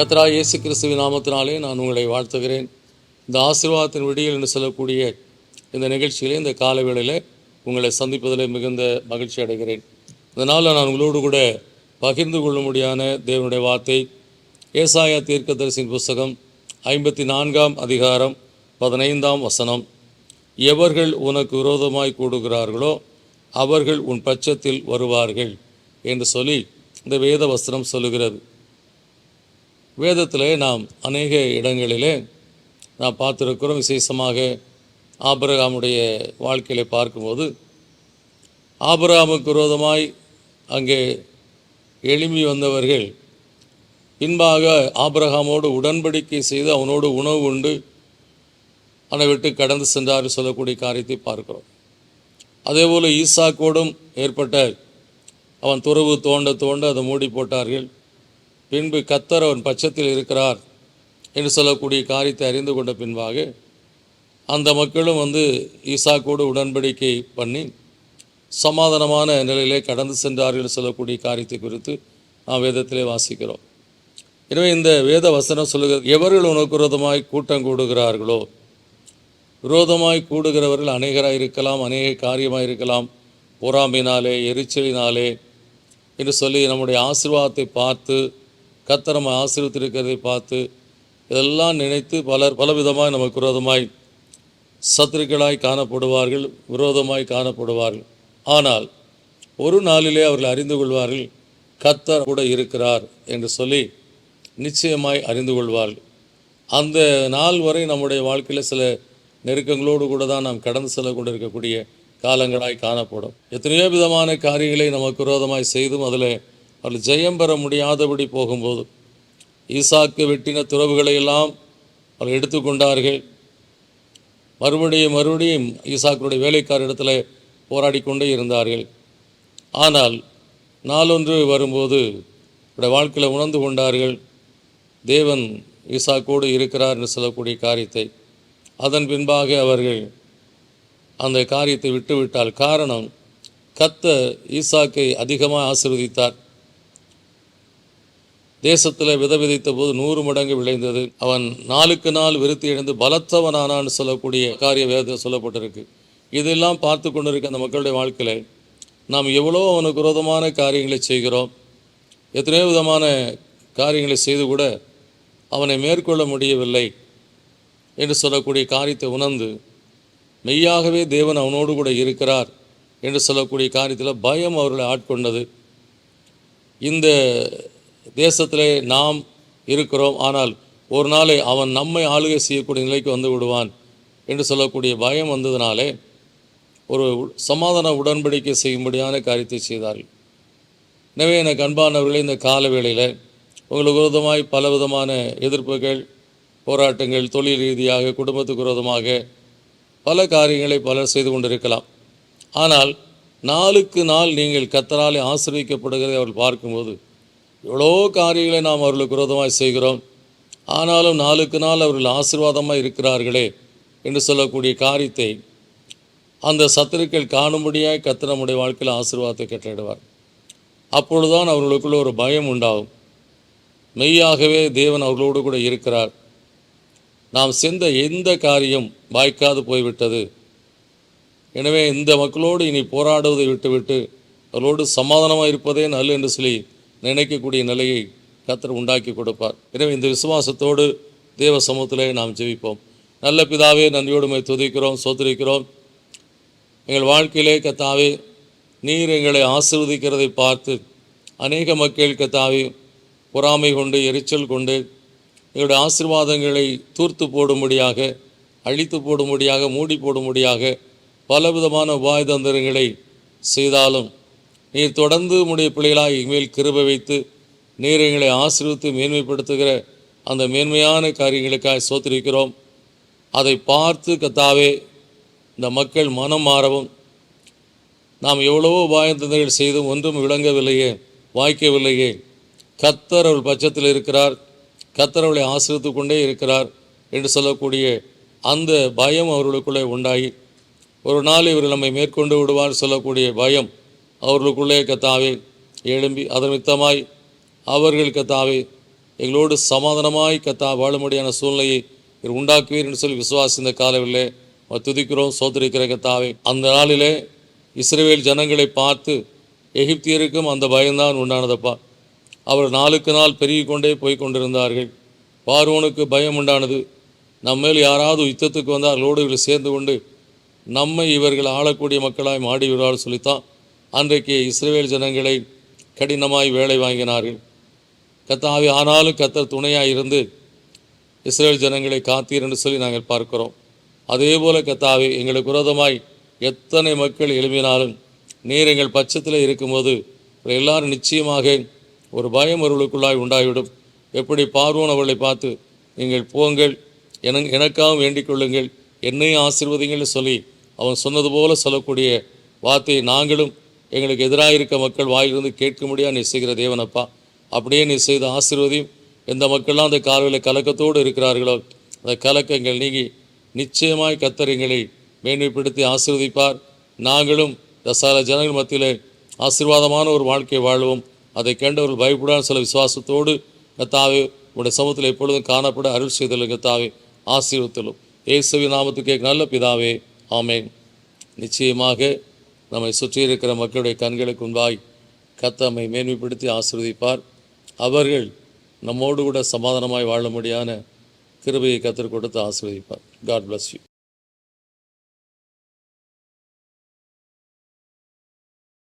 கத்ரா இயேசு கிறிஸ்துவின் நாமத்தினாலே நான் உங்களை வாழ்த்துகிறேன். இந்த ஆசீர்வாதத்தின் விடியல் என்று சொல்லக்கூடிய இந்த நிகழ்ச்சியிலே இந்த காலவேளையில் உங்களை சந்திப்பதில் மிகுந்த மகிழ்ச்சி அடைகிறேன். இதனால் நான் உங்களோடு கூட பகிர்ந்து கொள்ளும்படியான தேவனுடைய வார்த்தை ஏசாயா தீர்க்கதரிசின் புஸ்தகம் ஐம்பத்தி நான்காம் அதிகாரம் பதினைந்தாம் வசனம். எவர்கள் உனக்கு விரோதமாய் கூடுகிறார்களோ அவர்கள் உன் பட்சத்தில் வருவார்கள் என்று சொல்லி இந்த வேத வஸ்திரம் சொல்லுகிறது. வேதத்தில் நாம் அநேக இடங்களிலே நாம் பார்த்துருக்கிறோம். விசேஷமாக ஆபரகாமுடைய வாழ்க்கையில பார்க்கும்போது ஆபரகாமுக்கு விரோதமாய் அங்கே எழும்பி வந்தவர்கள் பின்பாக ஆபரகாமோடு உடன்படிக்கை செய்து அவனோடு உணவு உண்டு அவனை விட்டு கடந்து சென்றார் சொல்லக்கூடிய காரியத்தை பார்க்கிறோம். அதேபோல் ஈசாக்கோடும் ஏற்பட்ட அவன் துறவு தோண்ட தோண்ட அதை மூடி போட்டார்கள் பின்பு கத்தர் அவன் பட்சத்தில் இருக்கிறார் என்று சொல்லக்கூடிய காரியத்தை அறிந்து கொண்ட பின்பாக அந்த மக்களும் வந்து ஈசாக்கோடு உடன்படிக்கை பண்ணி சமாதானமான நிலையிலே கடந்து சென்றார்கள் சொல்லக்கூடிய காரியத்தை குறித்து நாம் வேதத்திலே வாசிக்கிறோம். எனவே இந்த வேத வசனம் சொல்லுகிறது எவர்கள் உனக்கு விரோதமாய் கூட்டம் கூடுகிறார்களோ? விரோதமாய் கூடுகிறவர்கள் அநேகராக இருக்கலாம் அநேக காரியமாக இருக்கலாம். பொறாமையினாலே எரிச்சலினாலே என்று சொல்லி நம்முடைய ஆசீர்வாதத்தை பார்த்து கத்தர் நம்ம ஆசீர்வத்திருக்கிறதை பார்த்து இதெல்லாம் நினைத்து பலர் பலவிதமாய் நமக்கு விரோதமாய் சத்துருக்களாய் காணப்படுவார்கள் விரோதமாய் காணப்படுவார்கள். ஆனால் ஒரு நாளிலே அவர்கள் அறிந்து கொள்வார்கள் கத்தர் கூட இருக்கிறார் என்று சொல்லி நிச்சயமாய் அறிந்து கொள்வார்கள். அந்த நாள் வரை நம்முடைய வாழ்க்கையில் சில நெருக்கங்களோடு கூட தான் நாம் கடந்து செல்ல கொண்டு இருக்கக்கூடிய காலங்களாய் காணப்படும். எத்தனையோ விதமான காரியங்களை நமக்கு விரோதமாய் செய்தும் அதில் அவர்கள் ஜெயம் பெற முடியாதபடி போகும்போது ஈசாக்கு வெட்டின துறவுகளை எல்லாம் அவர்கள் எடுத்துக்கொண்டார்கள். மறுபடியும் மறுபடியும் ஈசாக்குடைய வேலைக்காரிடத்தில் போராடி கொண்டே இருந்தார்கள். ஆனால் நாளொன்று வரும்போது அவருடைய வாழ்க்கையில் உணர்ந்து கொண்டார்கள். தேவன் ஈசாக்கோடு இருக்கிறார் என்று சொல்லக்கூடிய காரியத்தை. அதன் பின்பாக அவர்கள் அந்த காரியத்தை விட்டுவிட்டால் காரணம் கத்த ஈசாக்கை அதிகமாக ஆசிர்வதித்தார். தேசத்தில் வித விதைத்த போது நூறு மடங்கு விளைந்தது. அவன் நாளுக்கு நாள் விருத்தி இழந்து பலத்தவனானான்னு சொல்லக்கூடிய காரிய வேத சொல்லப்பட்டிருக்கு. இதெல்லாம் பார்த்து கொண்டிருக்க அந்த மக்களுடைய வாழ்க்கையில் நாம் எவ்வளோ அவனுக்கு விரோதமான காரியங்களை செய்கிறோம். எத்தனையோ விதமான காரியங்களை செய்து கூட அவனை மேற்கொள்ள முடியவில்லை என்று சொல்லக்கூடிய காரியத்தை உணர்ந்து மெய்யாகவே தேவன் அவனோடு கூட இருக்கிறார் என்று சொல்லக்கூடிய காரியத்தில் பயம் அவர்களை ஆட்கொண்டது. இந்த தேசத்திலே நாம் இருக்கிறோம் ஆனால் ஒரு நாளை அவன் நம்மை ஆளுகை செய்யக்கூடிய நிலைக்கு வந்து விடுவான் என்று சொல்லக்கூடிய பயம் வந்ததினாலே ஒரு சமாதான உடன்படிக்கை செய்யும்படியான காரியத்தை செய்தார்கள். எனவே எனக்கு அன்பானவர்களே இந்த கால வேளையில் உங்களுக்கு விரோதமாய் பலவிதமான எதிர்ப்புகள் போராட்டங்கள் தொழில் ரீதியாக குடும்பத்துக்கு விரோதமாக பல காரியங்களை பலர் செய்து கொண்டிருக்கலாம். ஆனால் நாளுக்கு நாள் நீங்கள் கத்தராலே ஆசிர்விக்கப்படுகிறதை அவர்கள் பார்க்கும்போது எவ்வளோ காரியங்களை நாம் அவர்களுக்கு விரோதமாக செய்கிறோம். ஆனாலும் நாளுக்கு நாள் அவர்கள் ஆசீர்வாதமாக இருக்கிறார்களே என்று சொல்லக்கூடிய காரியத்தை அந்த சத்துருக்கள் காணும்படியாக கத்த நம்முடைய வாழ்க்கையில் ஆசீர்வாதத்தை கட்டிடுவார் அப்பொழுதுதான் அவர்களுக்குள்ள ஒரு பயம் உண்டாகும். மெய்யாகவே தேவன் அவர்களோடு கூட இருக்கிறார். நாம் சென்ற எந்த காரியம் வாய்க்காது போய்விட்டது. எனவே இந்த மக்களோடு இனி போராடுவதை விட்டுவிட்டு அவர்களோடு சமாதானமாக இருப்பதே நல்ல என்று சொல்லி நினைக்கக்கூடிய நிலையை கத்தர் உண்டாக்கி கொடுப்பார். எனவே இந்த விசுவாசத்தோடு தேவ சமூகத்திலே நாம் ஜெயிப்போம் நல்ல பிதாவே நன்றியோடுமை துதிக்கிறோம் சோதரிக்கிறோம் எங்கள் வாழ்க்கையிலே கத்தாவே நீர் எங்களை ஆசிர்வதிக்கிறதை பார்த்து அநேக மக்கள் கத்தாவே பொறாமை கொண்டு எரிச்சல் கொண்டு எங்களுடைய ஆசீர்வாதங்களை தூர்த்து போடும்படியாக அழித்து போடும்படியாக மூடி போடும்படியாக பலவிதமான உபாய தந்திரங்களை செய்தாலும் நீர் தொடர்ந்து உடைய பிள்ளைகளாக மேல் கிருப வைத்து நீர் எங்களை ஆசீர்வித்து மேன்மைப்படுத்துகிற அந்த மேன்மையான காரியங்களுக்காக சோத்திருக்கிறோம். அதை பார்த்து கத்தாவே இந்த மக்கள் மனம் மாறவும். நாம் எவ்வளவோ உபாயந்தங்கள் செய்தும் ஒன்றும் விளங்கவில்லையே வாய்க்கவில்லையே. கத்தர் அவள் பட்சத்தில் இருக்கிறார். கத்தர் அவளை ஆசிரித்து கொண்டே இருக்கிறார் என்று சொல்லக்கூடிய அந்த பயம் அவர்களுக்குள்ளே உண்டாகி ஒரு நாள் இவர் நம்மை மேற்கொண்டு விடுவார் சொல்லக்கூடிய பயம் அவர்களுக்குள்ளே கத்தாவே எழும்பி அதன் மித்தமாய் அவர்கள் கத்தாவே எங்களோடு சமாதானமாய் கத்தா வாழும்படியான சூழ்நிலையை உண்டாக்குவீர் என்று சொல்லி விசுவாசி இந்த காலவில்லை துதிக்கிறோம் சோதரிக்கிற கத்தாவே. அந்த நாளிலே இஸ்ரேல் ஜனங்களை பார்த்து எகிப்தியருக்கும் அந்த பயம்தான் உண்டானதப்பா. அவர் நாளுக்கு நாள் பெருகி கொண்டே போய் கொண்டிருந்தார்கள் பார்வோனுக்கு பயம் உண்டானது. நம்மேல் யாராவது யுத்தத்துக்கு வந்தால் அவர்களோடு இவர்கள் சேர்ந்து கொண்டு நம்மை இவர்கள் ஆளக்கூடிய மக்களாய் மாடி விடுவார் சொல்லித்தான் அன்றைக்கு இஸ்ரேல் ஜனங்களை கடினமாய் வேலை வாங்கினார்கள். கத்தாவி ஆனாலும் கத்தர் துணையாக இருந்து இஸ்ரேல் ஜனங்களை காத்தீர் என்று சொல்லி நாங்கள் பார்க்கிறோம். அதே போல கத்தாவி எங்களுக்கு விரோதமாய் எத்தனை மக்கள் எழுப்பினாலும் நீர் எங்கள் பட்சத்தில் இருக்கும்போது எல்லாரும் நிச்சயமாக ஒரு பயம் அவர்களுக்குள்ளாய் உண்டாகிவிடும். எப்படி பார்வோன் அவர்களை பார்த்து நீங்கள் போங்கள் என எனக்காகவும் வேண்டிக் கொள்ளுங்கள் என்னையும் ஆசீர்வதிங்கள்னு சொல்லி அவன் சொன்னது போல சொல்லக்கூடிய வார்த்தையை நாங்களும் எங்களுக்கு எதிராக இருக்க மக்கள் வாயிலிருந்து கேட்க முடியாது நீ செய்கிற தேவனப்பா. அப்படியே நீ செய்த ஆசீர்வதியும் எந்த மக்கள்லாம் அந்த காலையில் கலக்கத்தோடு இருக்கிறார்களோ அந்த கலக்கங்கள் நீங்கி நிச்சயமாய் கத்தர் எங்களை மேன்மைப்படுத்தி ஆசீர்வதிப்பார். நாங்களும் தசால ஜனங்கள் மத்தியில் ஆசீர்வாதமான ஒரு வாழ்க்கையை வாழ்வோம். அதை கண்டவர்கள் பயப்படாத சில விசுவாசத்தோடு கத்தாவே உடைய சமூகத்தில் எப்பொழுதும் காணப்பட அருள் செய்தலும் கத்தாவே ஆசீர்வத்திலும் இயேசுவி நாமத்துக்கு நல்ல பிதாவே ஆமேன். நிச்சயமாக நம்மை சுற்றி இருக்கிற மக்களுடைய கண்களுக்கு முன்பாய் கத்தம்மை மேன்மைப்படுத்தி ஆசிர்வதிப்பார். அவர்கள் நம்மோடு கூட சமாதானமாய் வாழும்படியான கிருபையை கத்தர் கொடுத்து ஆசிர்வதிப்பார். God bless you